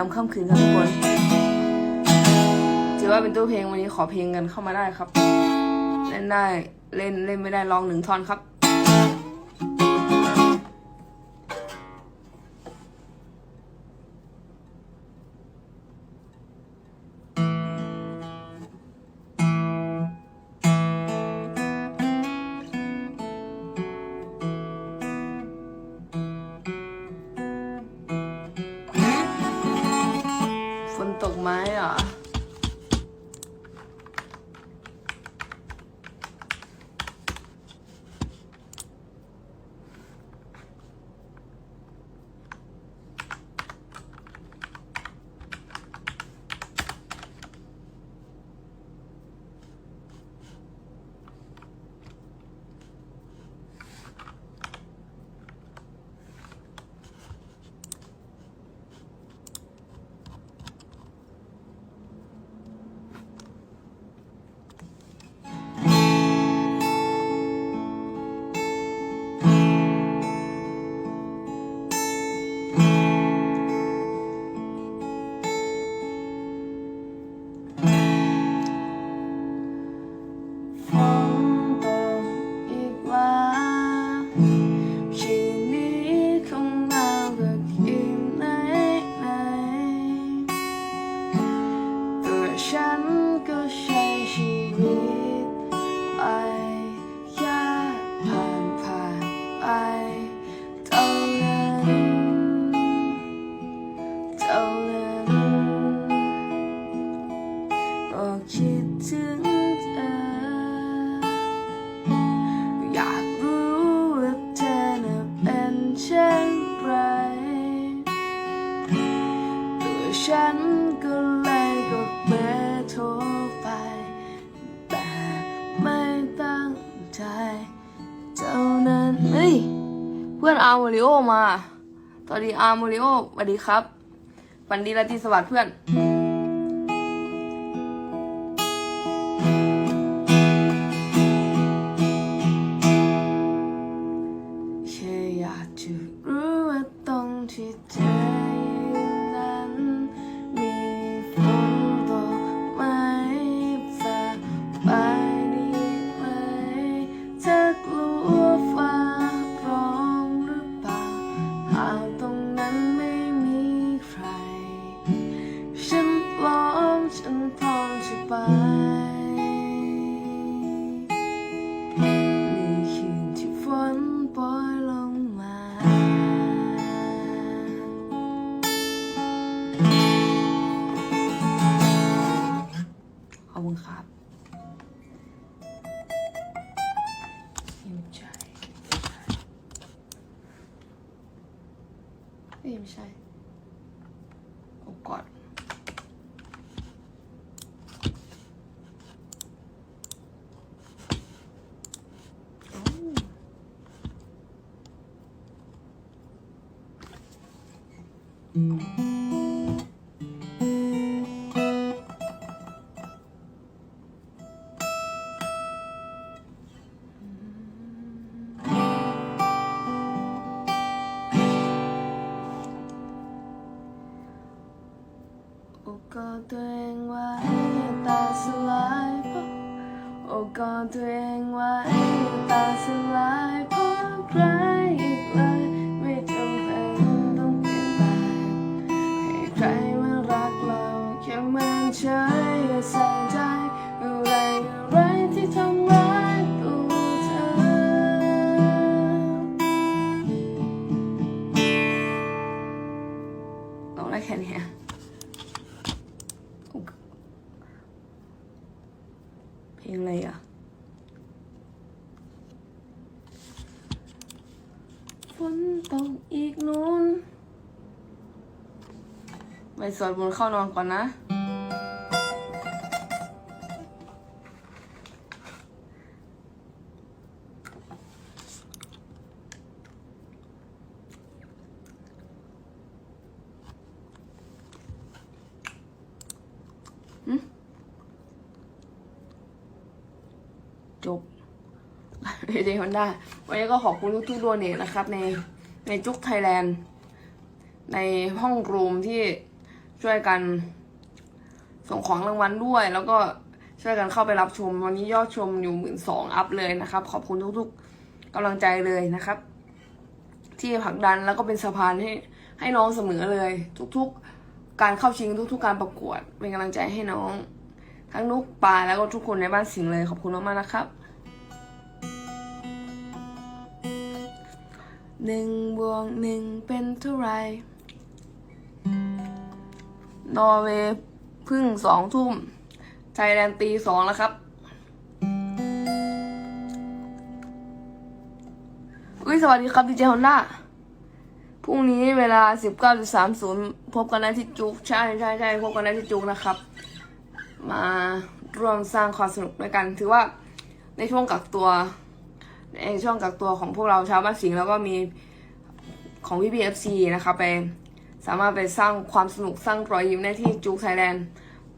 ามค่ำคืนครับทุกคนถือว่าเป็นตู้เพลงวันนี้ขอเพลงกันเข้ามาได้ครับ เล่นได้เล่นเล่นไม่ได้ลองหนึ่งท่อนครับ ถึงเธอ อยากรู้ว่าเธอน่ะเป็นเช่นไรตัวฉันก็เลยกดเบอร์โทรไป แต่ไม่ตั้งใจเท่านั้นเฮ้ยเพื่อนอาร์โมริโอมาสวัสดีอาร์โมริโอสวัสดีครับฝันดีราตรีสวัสดิ์เพื่อน ลงอะไรอะ ฝนตกอีกนู้นไปสวดมนต์เข้านอนก่อนนะ ฮอนด้าวันนี้ก็ขอบคุณทุกๆดวงเนี่ยนะครับ ในในจุกไทยแลนด์ ในห้องรูมที่ช่วยกันส่งของรางวัลด้วย แล้วก็ช่วยกันเข้าไปรับชม วันนี้ยอดชมอยู่หมื่นสองอัพเลยนะครับ ขอบคุณทุกๆกำลังใจเลยนะครับ ที่ผลักดันแล้วก็เป็นสะพานให้ให้น้องเสมอเลย ทุกๆ การเข้าชิงทุกๆ การประกวด เป็นกำลังใจให้น้อง ทั้งนุกปลาแล้วก็ทุกคนในบ้านสิงห์เลยขอบคุณมากๆนะครับ หนึ่งบวกหนึ่งเป็นเท่าไรนอร์เวย์พึ่งสองทุ่ม ไทยแลนด์ตีสองแล้วครับ อุ้ยสวัสดีครับดีเจฮอนด้าพรุ่งนี้เวลา 19.30 พบกันได้ที่จุก ใช่ใช่ใช่พบกันได้ที่จุกนะครับ มาร่วมสร้างความสนุกด้วยกัน ถือว่าในช่วงกักตัว ในช่วงกักตัวของพวกเราชาวบ้านสิงห์แล้วก็มีของพี่พีเอฟซีนะคะไปสามารถไปสร้างความสนุกสร้างรอยยิ้มได้ที่จุกไทยแลนด์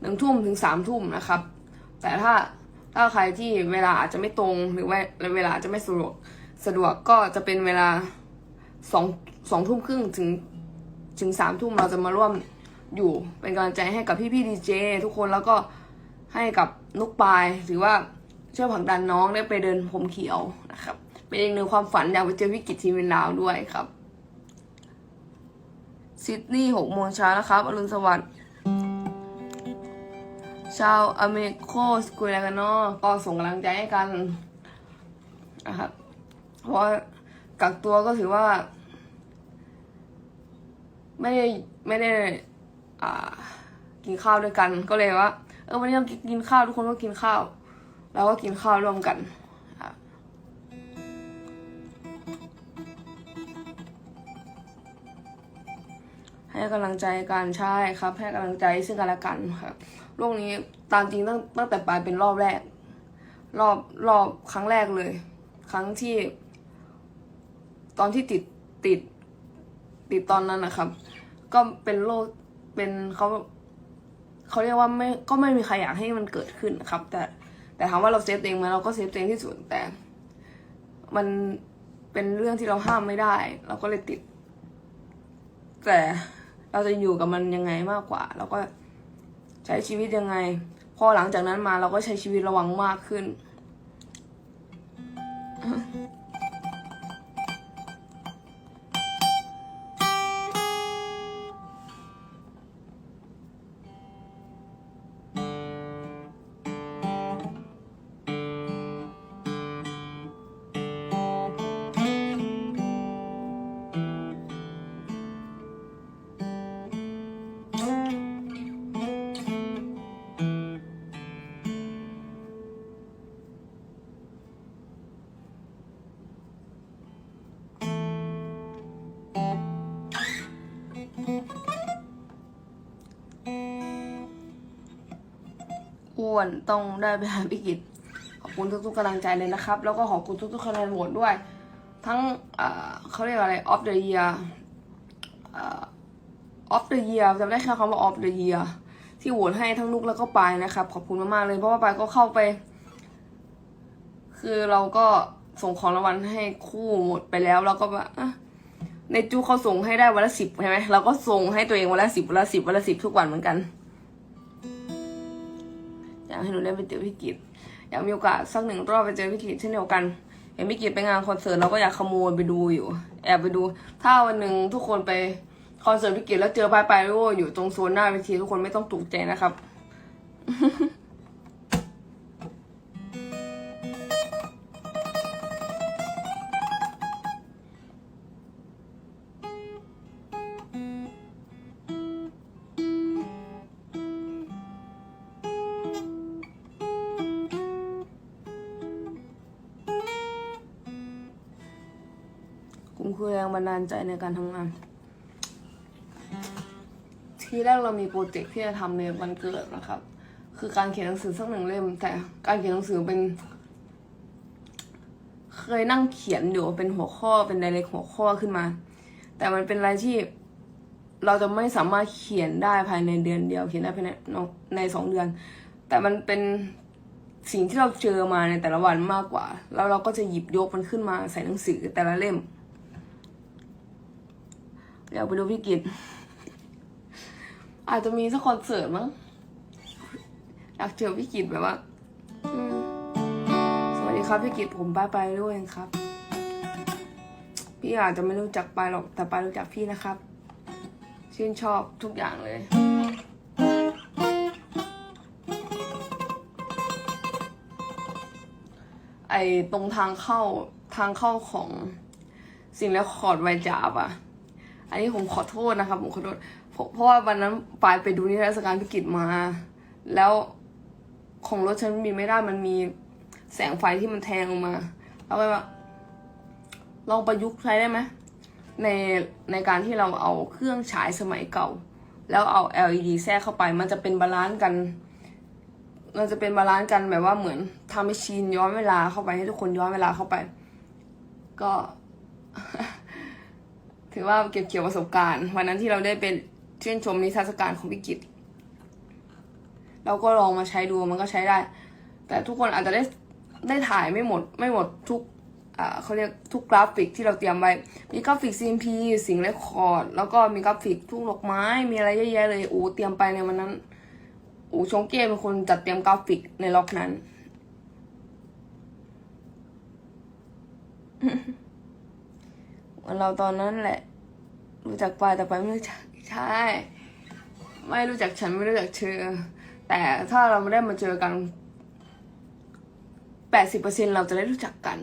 หนึ่งทุ่มถึงสามทุ่มนะครับ แต่ถ้าถ้าใครที่เวลาอาจจะไม่ตรงหรือว่าเวลาอาจจะไม่สะดวกสะดวกก็จะเป็นเวลาสองสองทุ่มครึ่งถึงถึงสามทุ่มเราจะมาร่วมอยู่เป็นกำลังใจให้กับพี่พี่ดีเจทุกคนแล้วก็ให้กับนุกปายถือว่า ช่วยผลักดันน้องได้ไปเดินผมเขียวนะครับ เป็นอีกหนึ่งความฝันอยากไปเจอวิกฤตทีมวินดาวด้วยครับซิดนีย์หกโมงเช้านะครับอรุณสวัสดิ์ชาวอเมริโกสกุยอะไรกันเนาะก็ส่งกำลังใจให้กันนะครับเพราะว่ากักตัวก็ถือว่า ไม่ได้ไม่ได้กินข้าวด้วยกันก็เลยว่า เออวันนี้เรากินข้าวทุกคนก็กินข้าว แล้วก็กินข้าวร่วมกันให้กำลังใจกันใช่ครับ ให้กำลังใจซึ่งกันและกันครับโรคนี้ตามจริงตั้งตั้งแต่ปลายเป็นรอบแรก รอบรอบครั้งแรกเลย ครั้งที่ ตอนที่ติดติด ติดตอนนั้นนะครับ ก็เป็นโรคเป็นเขาเขาเรียกว่าไม่ก็ไม่มีใครอยากให้มันเกิดขึ้นครับ แต่ แต่ถามว่าเราเซฟตัวเองไหมเราก็เซฟตัวเองที่สุดแต่ มันเป็นเรื่องที่เราห้ามไม่ได้ เราก็เลยติด แต่เราจะอยู่กับมันยังไงมากกว่า เราก็ใช้ชีวิตยังไง พอหลังจากนั้นมาเราก็ใช้ชีวิตระวังมากขึ้น อ้วนต้องได้ไปหาพี่กิจขอบคุณทุกๆกำลังใจเลยนะครับ แล้วก็ขอบคุณทุกๆคะแนนโหวตด้วย ทั้งเขาเรียกอะไร off the year เอ่อ off the year จำได้แค่คำว่า off the year ที่โหวตให้ทั้งนุกแล้วก็ปายนะครับ ขอบคุณมากๆเลยเพราะว่าปายก็เข้าไป คือเราก็ส่งของรางวัลให้คู่หมดไปแล้วเราก็แบบในจูเขาส่งให้ได้วันละสิบใช่ไหมเราก็ส่งให้ตัวเองวันละสิบวันละสิบวันละสิบทุกวันเหมือนกัน อยากให้หนูได้ไปเจอพี่กิตอยากมีโอกาสสักหนึ่งรอบไปเจอพี่กิตเช่นเดียวกันเห็นพี่กิตไปงานคอนเสิร์ตเราก็อยากขโมยไปดูอยู่ แอบไปดู ถ้าวันหนึ่งทุกคนไปคอนเสิร์ตพี่กิตแล้วเจอปายปลายโออยู่ตรงโซนหน้าเวทีทุกคนไม่ต้องตกใจนะครับ คุณคือแรงบันดาลใจในการทำงาน ทีแรกเรามีโปรเจกต์ที่จะทำในวันเกิดนะครับ คือการเขียนหนังสือสักหนึ่งเล่ม แต่การเขียนหนังสือเป็น เคยนั่งเขียนอยู่เป็นหัวข้อเป็นไดเรกหัวข้อขึ้นมา แต่มันเป็นอะไรที่เราจะไม่สามารถเขียนได้ภายในเดือนเดียว เขียนได้ภายในในสองเดือน แต่มันเป็นสิ่งที่เราเจอมาในแต่ละวันมากกว่า แล้วเราก็จะหยิบยกมันขึ้นมาใส่หนังสือแต่ละเล่ม อยากไปดูพี่กิตอาจจะมีสักคอนเสิร์ตมั้งอยากเจอพี่กิตแบบว่าสวัสดีครับพี่กิตผมป้าไปด้วยครับ พี่อาจจะไม่รู้จักปาหรอกแต่ปารู้จักพี่นะครับ ชื่นชอบทุกอย่างเลย ไอตรงทางเข้าทางเข้าของสิ่งแล้วคอดไวจาบอะ อันนี้ผมขอโทษนะครับผมขอโทษเพราะเพราะว่าวันนั้นปายไปดูนิทรรศการพิกิจมา แล้วของรถฉันมีไม่ได้มันมีแสงไฟที่มันแทงออกมาแล้วก็ว่าลองประยุกต์ใช้ได้ไหมในในการที่เราเอาเครื่องฉายสมัยเก่า แล้วเอา LED แทรกเข้าไป มันจะเป็นบาลานซ์กันมันจะเป็นบาลานซ์กันแบบว่าเหมือนทำให้ชีนย้อนเวลาเข้าไปให้ทุกคนย้อนเวลาเข้าไป ก็ ถือว่าเก็บเกี่ยวประสบการณ์ วันนั้นที่เราได้เป็นชื่นชมนิทรรศการของพิกิจ เราก็ลองมาใช้ดูมันก็ใช้ได้ แต่ทุกคนอาจจะได้ได้ถ่ายไม่หมดไม่หมดทุกอ่าเขาเรียกทุกกราฟิกที่เราเตรียมไว้ มีกราฟิก CMP สิ่งเรคคอร์ด แล้วก็มีกราฟิกทุ่งดอกไม้ มีอะไรเยอะแยะเลยโอ้เตรียมไปในวันนั้น อูชงเก้เป็นคนจัดเตรียมกราฟิกในล็อกนั้น วันเราตอนนั้นแหละ รู้จักปายแต่ปายไม่รู้จักใช่ ไม่รู้จักฉันไม่รู้จักเธอแต่ถ้าเราไม่ได้มาเจอกันแปดสิบเปอร์เซ็นเราจะได้รู้จักกัน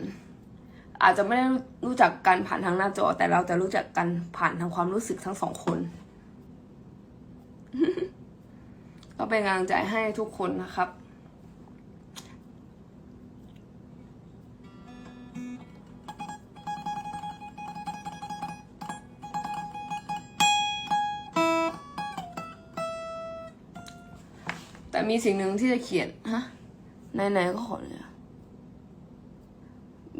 อาจจะไม่ได้รู้จักกันผ่านทางหน้าจอ แต่เราจะรู้จักกันผ่านทางความรู้สึกทั้งสองคน ก็เป็นกำลังใจให้ทุกคนนะครับ แต่มีสิ่งหนึ่งที่จะเขียนฮะไหนๆก็ขอเลย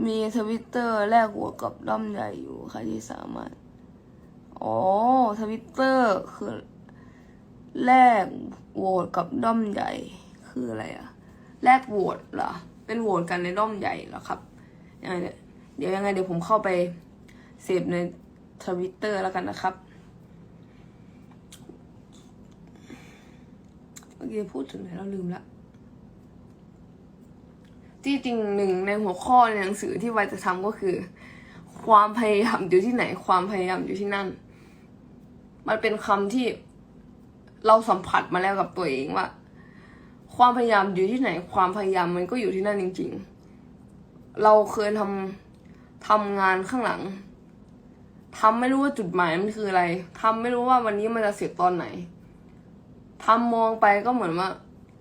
มีทวิตเตอร์แลกหัวกับด้อมใหญ่อยู่ใครที่สามารถ อ๋อทวิตเตอร์คือแลกโหวตกับด้อมใหญ่คืออะไรอะแลกโหวตเหรอ เป็นโหวตกันในด้อมใหญ่เหรอครับยังไงเนี่ยเดี๋ยวยังไงเดี๋ยวผมเข้าไปเสพในทวิตเตอร์แล้วกันนะครับ เมื่อกี้พูดถึงไหนเราลืมละที่จริงหนึ่งในหัวข้อในหนังสือที่วายจะทำก็คือ ความพยายามอยู่ที่ไหน ความพยายามอยู่ที่นั่น มันเป็นคำที่เราสัมผัสมาแล้วกับตัวเองว่า ความพยายามอยู่ที่ไหน ความพยายามมันก็อยู่ที่นั่นจริง ๆ เราเคยทำทำงานข้างหลังทำไม่รู้ว่าจุดหมายมันคืออะไรทำไม่รู้ว่าวันนี้มันจะเสร็จตอนไหน ทำมองไปก็เหมือนว่า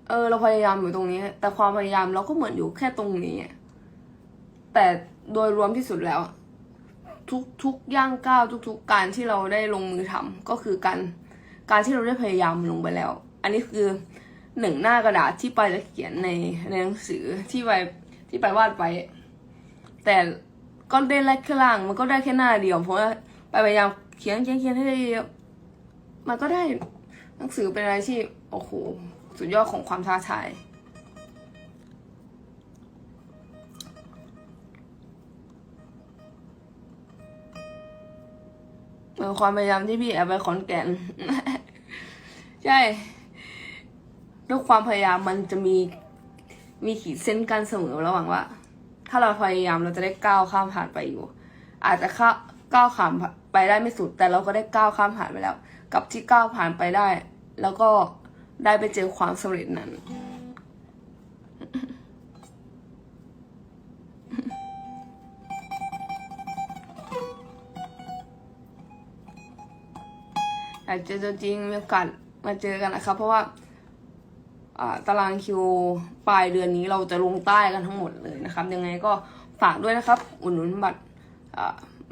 เออ เราพยายามอยู่ตรงนี้ แต่ความพยายามเราก็เหมือนอยู่แค่ตรงนี้ แต่โดยรวมที่สุดแล้ว ทุกทุกย่างก้าวทุก ๆ การที่เราได้ลงมือทำก็คือการการที่เราได้พยายามลงไปแล้ว อันนี้คือหนึ่งหน้ากระดาษที่ไปจะเขียนในในหนังสือที่ไปที่ไปวาดไว้แต่ก็ได้แค่ล่าง มันก็ได้แค่หน้าเดียวเพราะว่าไปพยายามเขียนเขียนเขียนให้ได้มันก็ได้ หนังสือเป็นอะไรที่ โอ้โห สุดยอดของความท้าทายเออความพยายามที่พี่แอบไปขอนแก่น ใช่ด้วยความพยายามมันจะมีมีขีดเส้นกันเสมอระหว่างว่า ถ้าเราพยายามเราจะได้ก้าวข้ามผ่านไปอยู่ อาจจะข้าก้าวข้ามไปได้ไม่สุด แต่เราก็ได้ก้าวข้ามผ่านไปแล้ว กับที่ก้าวผ่านไปได้ แล้วก็ได้ไปเจอความสำเร็จนั้น อยากเจอตัวจริงมีโอกาสมาเจอกันนะครับ เพราะว่าตารางคิวปลายเดือนนี้เราจะลงใต้กันทั้งหมดเลยนะครับ ยังไงก็ฝากด้วยนะครับ อุดหนุนบัตร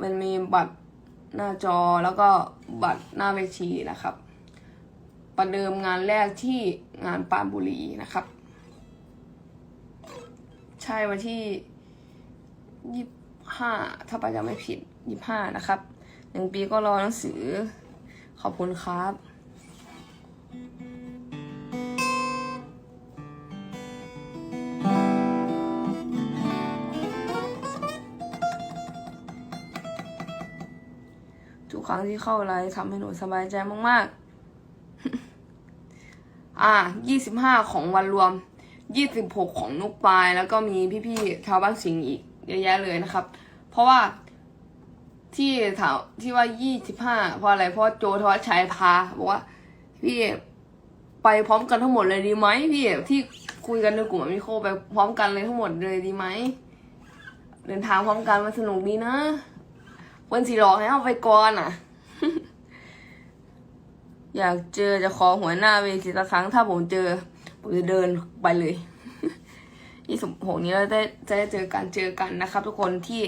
มันมีบัตร หน้าจอแล้วก็บัตรหน้าเวทีนะครับ ประเดิมงานแรกที่งานปานบุรีนะครับ ใช่วันที่ยี่ห้าถ้าปาจะไม่ผิดยี่ห้านะครับหนึ่งปีก็รอหนังสือขอบคุณครับ ครั้งที่เข้าไลฟ์ทำให้หนูสบายใจมากๆ อ่ายี่สิบห้าของวันรวมยี่สิบหกของนุกปาย แล้วก็มีพี่ๆชาวบ้านสิงห์อีกเยอะแยะเลยนะครับ เพราะว่าที่ถามที่ว่ายี่สิบห้าเพราะอะไรเพราะโจทวัชชัยพาบอกว่า พี่ไปพร้อมกันทั้งหมดเลยดีไหมพี่ที่คุยกันในกลุ่มมิโคไปพร้อมกันเลยทั้งหมดเลยดีไหมเดินทางพร้อมกันมันสนุกดีนะ วันสีหลอกให้เอาไปก่อนอะ อยากเจอจะขอหัวหน้าเวทีสักครั้งถ้าผมเจอ ผมจะเดินไปเลยยี่สิบหกนี้เราได้จะได้เจอกันเจอกันนะครับ ทุกคนที่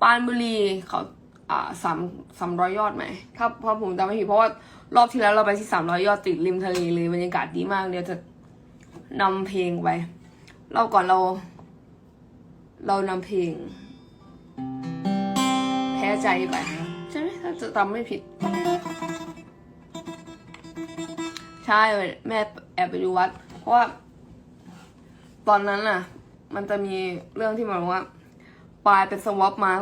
ปานบุรีเขาอ่าสามสามร้อยยอดไหมถ้าพอผมจำไม่ผิดเพราะว่ารอบที่แล้วเราไปที่สามร้อยยอดติดริมทะเลเลยบรรยากาศดีมากเดี๋ยวจะนำเพลงไปเรอบก่อนเรา เรานำเพลง พ้ใจไป ใช่ไหมถ้าจะจำไม่ผิด ใช่แม่แอบไปดูวัด เพราะว่า ตอนนั้นน่ะ มันจะมีเรื่องที่มันบอกว่าปายเป็นสวอปมา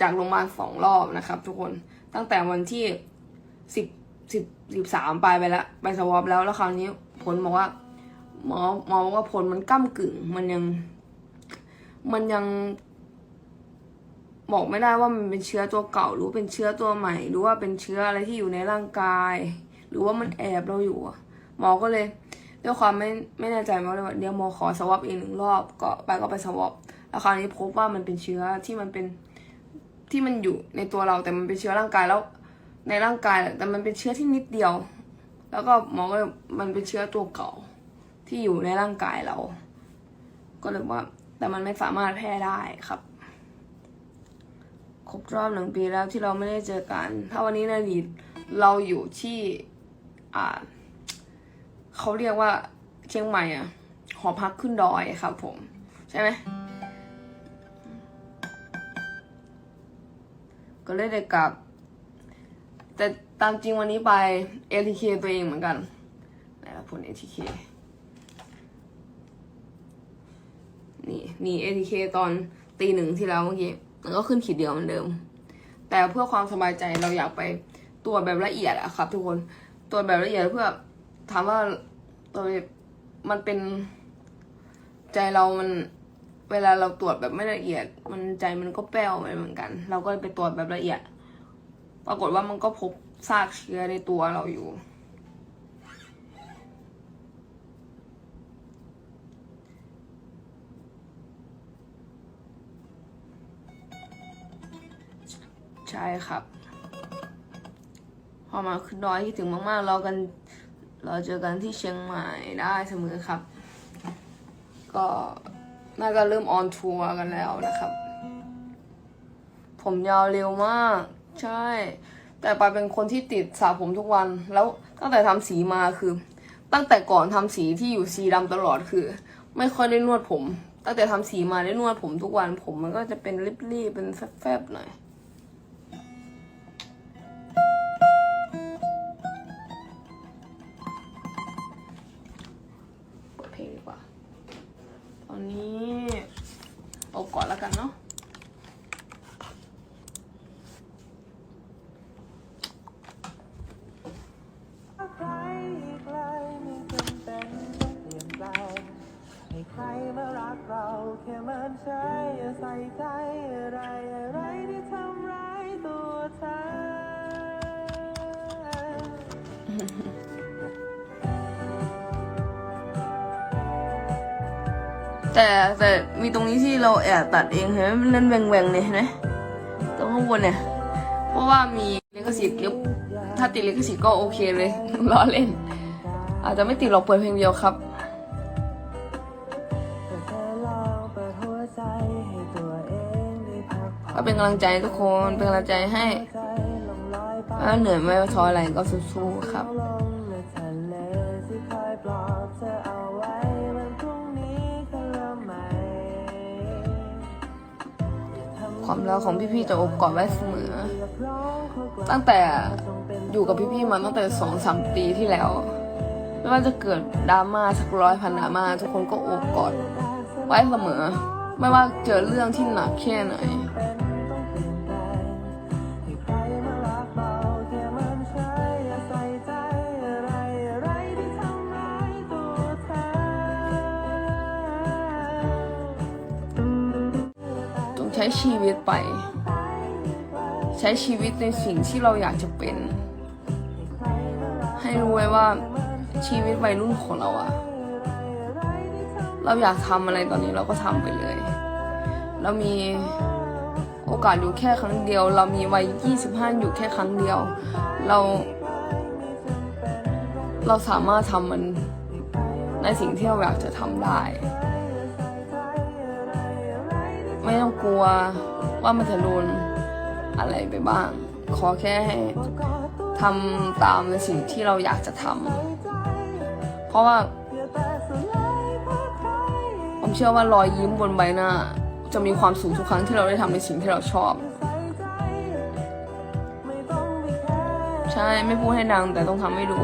จากโรงพยาบาลสองรอบนะครับ ทุกคนตั้งแต่วันที่สิบสิบสิบสามปายไปแล้วไปสวอปแล้วแล้วคราวนี้ผลบอกว่า หมอหมอบอกว่าผลมันก้ากึ่ง มันยัง มันยัง บอกไม่ได้ว่ามันเป็นเชื้อตัวเก่า หรือเป็นเชื้อตัวใหม่ หรือว่าเป็นเชื้ออะไรที่อยู่ในร่างกาย หรือว่ามันแอบเราอยู่หมอก็เลยด้วยความไม่ไม่แน่ใจมอเลยว่าเดี๋ยวหมอขอสวอปอีกหนึ่งรอบ ก็ไปก็ไปสวอปแล้วคราวนี้พบว่ามันเป็นเชื้อที่มันเป็นที่มันอยู่ในตัวเราแต่มันเป็นเชื้อร่างกายแล้วในร่างกายแต่มันเป็นเชื้อที่นิดเดียว แล้วก็หมอก็เลยมันเป็นเชื้อตัวเก่าที่อยู่ในร่างกายเรา ก็เลยว่าแต่มันไม่สามารถแพร่ได้ครับ รบรอบหนึ่งปีแล้วที่เราไม่ได้เจอกัน ถ้าวันนี้ในอดีตเราอยู่ที่อ่าเขาเรียกว่าเชียงใหม่อะหอพักขึ้นดอยครับผม ใช่ไหมก็เลยได้กลับ แต่ตามจริงวันนี้ไป ATK ตัวเองเหมือนกันไหนละผล ATK นี่นี่ ATK ตอนตีหนึ่งที่แล้วเมื่อกี้ มันก็ขึ้นขีดเดียวเหมือนเดิม แต่เพื่อความสบายใจเราอยากไปตรวจแบบละเอียดอะครับ ทุกคนตรวจแบบละเอียดเพื่อถามว่าตัวมันเป็นใจเรามันเวลาเราตรวจแบบไม่ละเอียด มันใจมันก็แป้วไปเหมือนกัน เราก็ไปตรวจแบบละเอียด ปรากฏว่ามันก็พบซากเชื้อในตัวเราอยู่ ใช่ครับ พอมาขึ้นดอยที่ถึงมากๆ เรากัน เราเจอกันที่เชียงใหม่ได้เสมอครับ ก็น่าจะเริ่มออนทัวร์กันแล้วนะครับ ผมยาวเร็วมาก ใช่ แต่ปาเป็นคนที่ติดสระผมทุกวัน แล้วตั้งแต่ทำสีมาคือ ตั้งแต่ก่อนทำสีที่อยู่สีดำตลอดคือ ไม่ค่อยได้นวดผม ตั้งแต่ทำสีมาได้นวดผมทุกวัน ผมมันก็จะเป็นริบๆเป็นแฟบๆหน่อย เอาก่อนแล้วกันเนาะ ตรงนี้ที่เราแอบตัดเองเห็นไหมมันเล่นแหวงๆเนี่ยเห็นไหมตรงข้างบนเนี่ย เพราะว่ามีลิขสิทธิ์ยุบถ้าติดลิขสิทธิ์ก็โอเคเลยล้อเล่น อาจจะไม่ติดหรอกเปิดเพลงเดียวครับก็เป็นกำลังใจทุกคนเป็นกำลังใจให้ถ้าเหนื่อยไม่ท้ออะไรก็สู้ๆครับ ความรักของพี่ๆจะอบกอดไว้เสมอ ตั้งแต่อยู่กับพี่ๆมาตั้งแต่สองสามปีที่แล้ว ไม่ว่าจะเกิดดราม่าสักร้อยพันดราม่าทุกคนก็โอบกอดไว้เสมอ ไม่ว่าเจอเรื่องที่หนักแค่ไหน ช้ชีวิตไป ใช้ชีวิตในสิ่งที่เราอยากจะเป็น ให้รู้ไว้ว่าชีวิตวัยรุ่นของเราอะเราอยากทำอะไรตอนนี้เราก็ทำไปเลย เรามีโอกาสอยู่แค่ครั้งเดียว เรามีวัย 25 อยู่แค่ครั้งเดียว เรา เราสามารถทำมันในสิ่งที่เราอยากจะทำได้ ไม่ต้องกลัวว่ามันจะโดนอะไรไปบ้าง ขอแค่ให้ทำตามในสิ่งที่เราอยากจะทำเพราะว่า ผมเชื่อว่ารอยยิ้มบนใบหน้า จะมีความสุขทุกครั้งที่เราได้ทำในสิ่งที่เราชอบ ใช่ไม่พูดให้ดังแต่ต้องทำให้ดู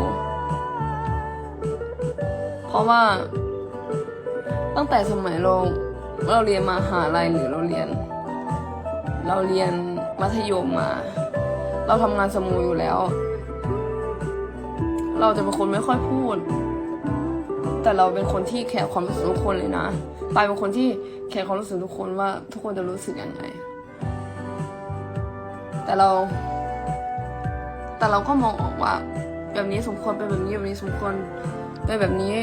เพราะว่าตั้งแต่สมัยเรา เราเรียนมาหาลัยหรือเราเรียน เราเรียนมัธยมมา เราทำงานสมูอยู่แล้ว เราจะเป็นคนไม่ค่อยพูด แต่เราเป็นคนที่แคร์ความรู้สึกทุกคนเลยนะปายเป็นคนที่แคร์ความรู้สึกทุกคนว่าทุกคนจะรู้สึกยังไง แต่เรา แต่เราก็มองออกว่า แบบนี้สมควรเป็นแบบนี้แบบนี้สมควรเป็นแบบนี้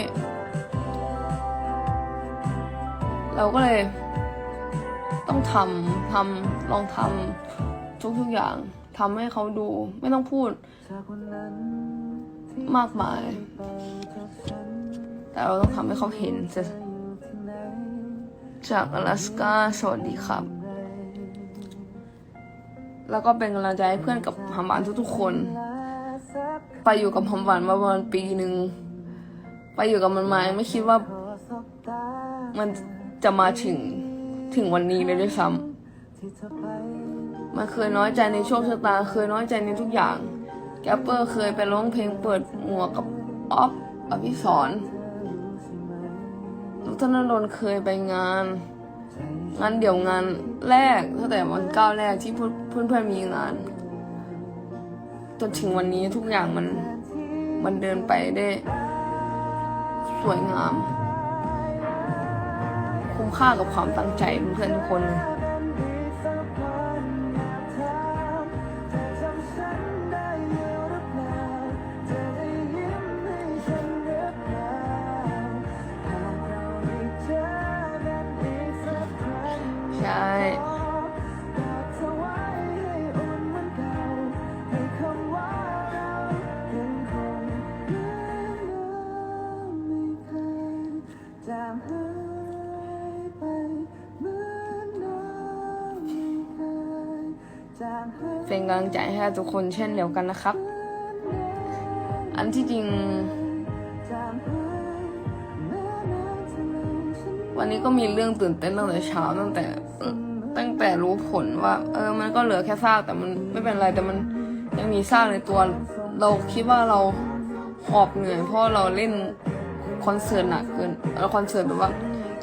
เราก็เลย ต้องทำทำลองทำทุกทุกอย่างทำให้เขาดูไม่ต้องพูด มากมาย แต่เราต้องทำให้เขาเห็นจากอลาสกาสวัสดีครับ แล้วก็เป็นกำลังใจให้เพื่อนกับหำหวานทุกๆคน ไปอยู่กับหำหวานมาประมาณปีหนึ่ง ไปอยู่กับมันมาไม่คิดว่ามัน จะมาถึงถึงวันนี้เลยด้วยซ้ำมันเคยน้อยใจในโชคชะตา เคยน้อยใจในทุกอย่าง แกปเปอร์เคยไปร้องเพลงเปิดหมวกกับออฟอภิสรนุกธนดลเคยไปงานงานเดี่ยวงานแรกตั้งแต่วันก้าวแรกที่เพื่อนเพื่อนมีงานจนถึงวันนี้ทุกอย่างมันมันเดินไปได้ สวยงาม มค่ากับความตั้งใจเพื่อนทุกคน กำลังใจให้ทุกคนเช่นเดียวกันนะครับ อันที่จริง วันนี้ก็มีเรื่องตื่นเต้นตั้งแต่เช้าตั้งแต่ตั้งแต่รู้ผลว่า เออ มันก็เหลือแค่ซากแต่มันไม่เป็นไรแต่มันยังมีซากในตัว เราคิดว่าเราหอบเหนื่อยเพราะเราเล่นคอนเสิร์ตหนักเกินแล้วคอนเสิร์ตแบบว่า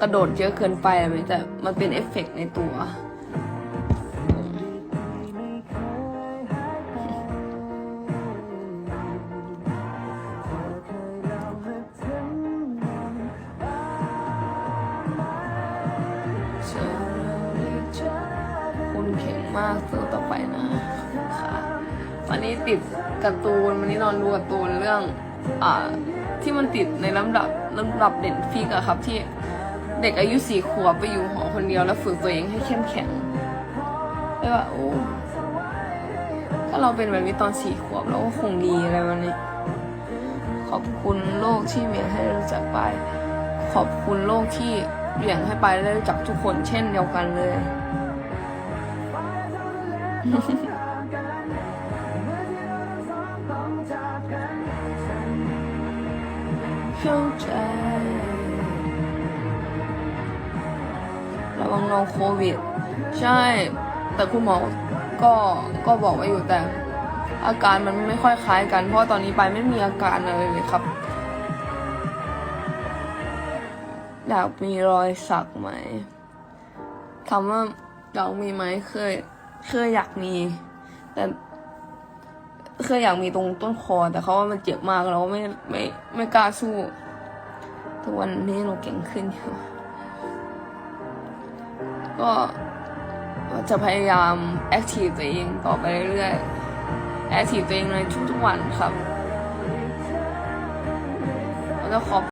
กระโดดเยอะเกินไปอะไรแต่มันเป็นเอฟเฟกต์ในตัว การ์ตูนวันนี้นอนดูการ์ตูนเรื่องอ่าที่มันติดในลำดับลำดับเด่นฟิกอะครับที่เด็กอายุสี่ขวบไปอยู่หอคนเดียวแล้วฝึกตัวเองให้เข้มแข็งเลยว่าโอ้ถ้าเราเป็นแบบนี้ตอนสี่ขวบเราก็คงดีอะไรวันนี้ ขอบคุณโลกที่เบี่ยงให้รู้จักไป ขอบคุณโลกที่เบี่ยงให้ไปได้รู้จักทุกคนเช่นเดียวกันเลย เข้าใจ ระวังน้องโควิด ใช่ แต่คุณหมอก็ก็บอกไว้อยู่แต่ อาการมันไม่ค่อยคล้ายกัน เพราะตอนนี้ไปไม่มีอาการอะไรเลยครับ อยากมีรอยสักไหมถามว่าอยากมีไหมเคยเคยอยากมี แต่ เคยอยากมีตรงต้นคอ แต่เขาว่ามันเจ็บมากเราไม่ไม่ไม่กล้าสู้ทุกวันนี้เราเก่งขึ้นอยู่ก็จะพยายามแอคทีฟตัวเองต่อไปเรื่อยๆแอคทีฟตัวเองในทุกๆวันครับก็จะขอบ